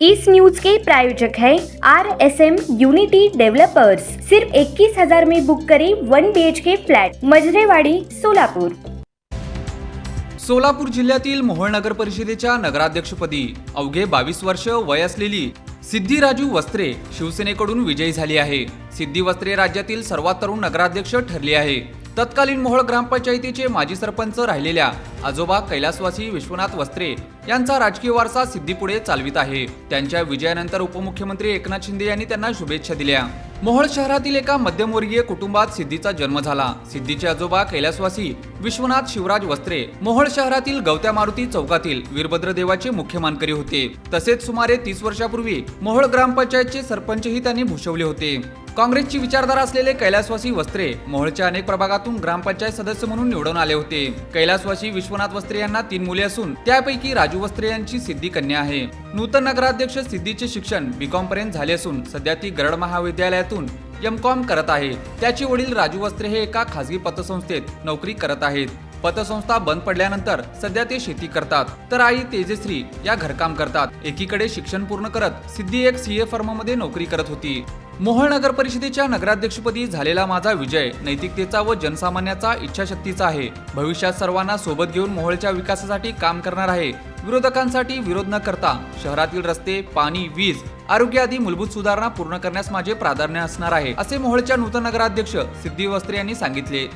इस news के प्रायोजक है R S M unity developers सिर्फ इक्कीस हजार में बुक करें one B H K flat Majrewadi Solapur. Solapur जिल्ह्यातील मोहोळ नगर परिषदेच्या नगराध्यक्षपदी अवघे बावीस वर्ष वय असलेली सिद्धी राजू वस्त्रे शिवसेनेकडून विजयी झाली आहे. सिद्धी वस्त्रे राज्यातील सर्वात तरुण नगराध्यक्ष ठरली आहे. तत्कालीन मोहोळ ग्रामपंचायतीचे माजी सरपंच राहिलेल्या आजोबा कैलासवासी विश्वनाथ वस्त्रे यांचा राजकीय वारसा सिद्धीपुढे चालवित आहे. त्यांच्या विजयानंतर उपमुख्यमंत्री एकनाथ शिंदे यांनी त्यांना शुभेच्छा दिल्या. मोहोळ शहरातील एका मध्यमवर्गीय कुटुंबात सिद्धीचा जन्म झाला. सिद्धीचे आजोबा कैलासवासी विश्वनाथ शिवराज वस्त्रे मोहोळ शहरातील गवत्या मारुती चौकातील वीरभद्र देवाचे मुख्य मानकरी होते. तसेच सुमारे तीस वर्षापूर्वी मोहोळ ग्रामपंचायतचे सरपंचही त्यांनी भूषवले होते. काँग्रेसची विचारधारा असलेले कैलासवासी वस्त्रे मोहोळच्या अनेक प्रभागातून ग्रामपंचायत सदस्य म्हणून निवडून आले होते. कैलासवासी विश्वनाथ वस्त्रे यांना तीन मुले असून त्यापैकी राजू वस्त्रे यांची सिद्धी कन्या आहे. नूतन नगराध्यक्ष सिद्धीचे शिक्षण बीकॉम पर्यंत झाले असून सध्या ती गरड महाविद्यालयातून एम कॉम करत आहे. त्याचे वडील राजू वस्त्रे हे एका खासगी पतसंस्थेत नोकरी करत आहेत. पतसंस्था बंद पडल्यानंतर सध्या ते शेती करतात. तर आई तेजश्री या घरकाम करतात. एकीकडे शिक्षण पूर्ण करत सिद्धी एक सीए फर्ममध्ये नोकरी करत होती. मोहोळ नगर परिषदेच्या नगराध्यक्षपदी झालेला माझा विजय नैतिकतेचा व जनसामान्याचा इच्छाशक्तीचा आहे. भविष्यात सर्वांना सोबत घेऊन मोहोळच्या विकासासाठी काम करणार आहे. विरोधकांसाठी विरोध न करता शहरातील रस्ते पाणी वीज आरोग्य आदी मूलभूत सुधारणा पूर्ण करण्यास माझे प्राधान्य असणार आहे असे मोहोळच्या नूतन नगराध्यक्ष सिद्धी वस्त्रे यांनी सांगितले.